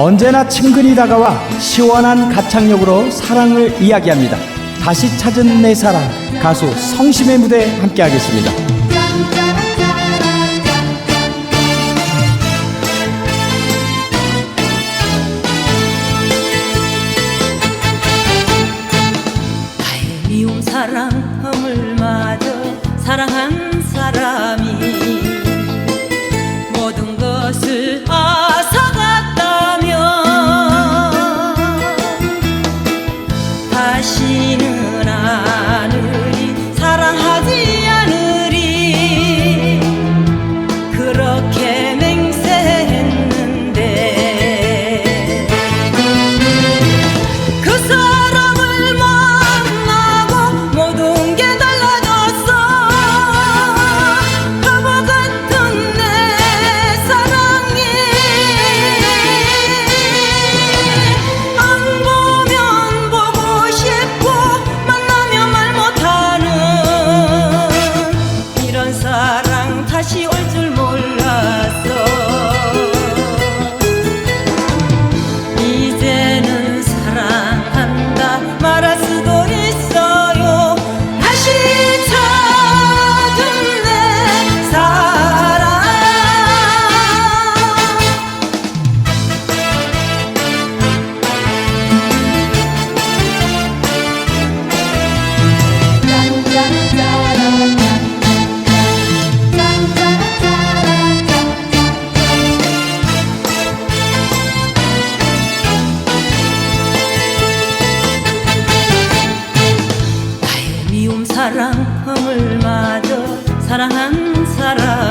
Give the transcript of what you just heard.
언제나 친근히 다가와 시원한 가창력으로 사랑을 이야기합니다. 다시 찾은 내 사랑 가수 성심의 무대 함께 하겠습니다. 사랑 허물마저 사랑한 走る 사랑한 사람.